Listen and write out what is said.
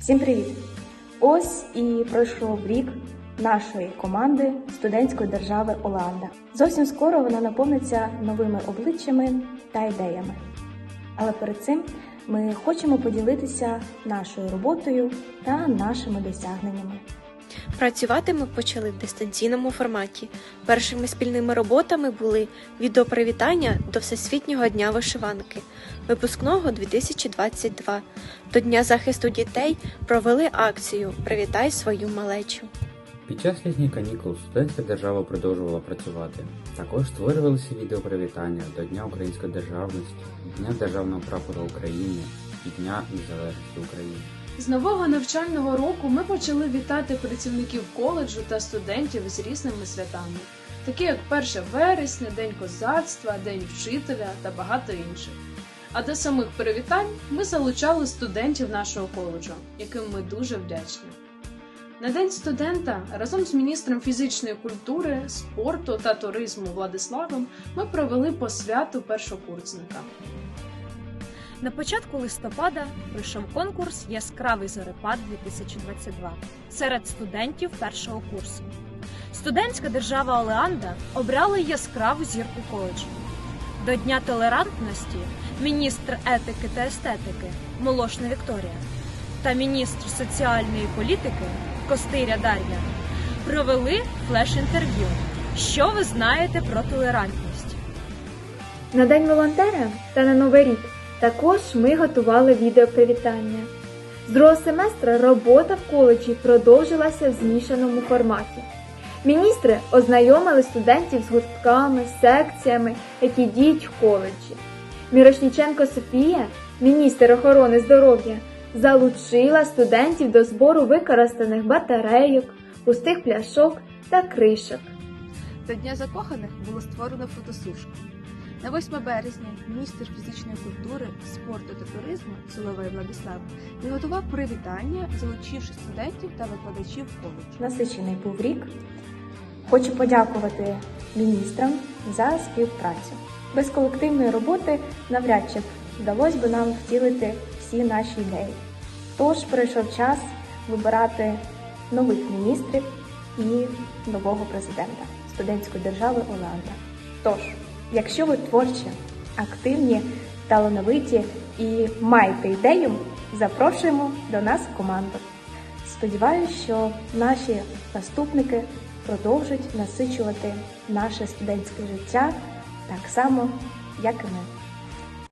Всім привіт! Ось і пройшов рік нашої команди студентської держави Оланда. Зовсім скоро вона наповниться новими обличчями та ідеями. Але перед цим ми хочемо поділитися нашою роботою та нашими досягненнями. Працювати ми почали в дистанційному форматі. Першими спільними роботами були відеопривітання до Всесвітнього дня вишиванки, випускного 2022. До Дня захисту дітей провели акцію Привітай свою малечу. Під час літніх канікул студентська держава продовжувала працювати. Також створювалися відеопривітання до Дня української державності, Дня державного прапора України і Дня Незалежності України. З нового навчального року ми почали вітати працівників коледжу та студентів з різними святами, такі як 1 вересня, День козацтва, День вчителя та багато інших. А до самих привітань ми залучали студентів нашого коледжу, яким ми дуже вдячні. На День студента разом з міністром фізичної культури, спорту та туризму Владиславом ми провели по святу першокурсника. На початку листопада пройшов конкурс Яскравий зорепад 2022 серед студентів першого курсу. Студентська держава Олеанда обрала яскраву зірку коледжу. До Дня толерантності міністр етики та естетики Молошна Вікторія та міністр соціальної політики Костиря Дар'я провели флеш-інтерв'ю. Що ви знаєте про толерантність? На День волонтера та на Новий рік також ми готували відеопривітання. З другого семестра робота в коледжі продовжилася в змішаному форматі. Міністри ознайомили студентів з гуртками, секціями, які діють в коледжі. Мірошніченко Софія, міністр охорони здоров'я, залучила студентів до збору використаних батарейок, пустих пляшок та кришок. До Дня закоханих було створено фотосушку. На 8 березня міністр фізичної культури, спорту та туризму Соловей Владислав підготував привітання, залучивши студентів та викладачів коледжу. Насичений був рік. Хочу подякувати міністрам за співпрацю. Без колективної роботи навряд чи вдалося б нам втілити всі наші ідеї. Тож прийшов час вибирати нових міністрів і нового президента студентської держави Оланда. Тож, якщо ви творчі, активні, талановиті і маєте ідею, запрошуємо до нас в команду. Сподіваюсь, що наші наступники продовжать насичувати наше студентське життя так само, як і ми.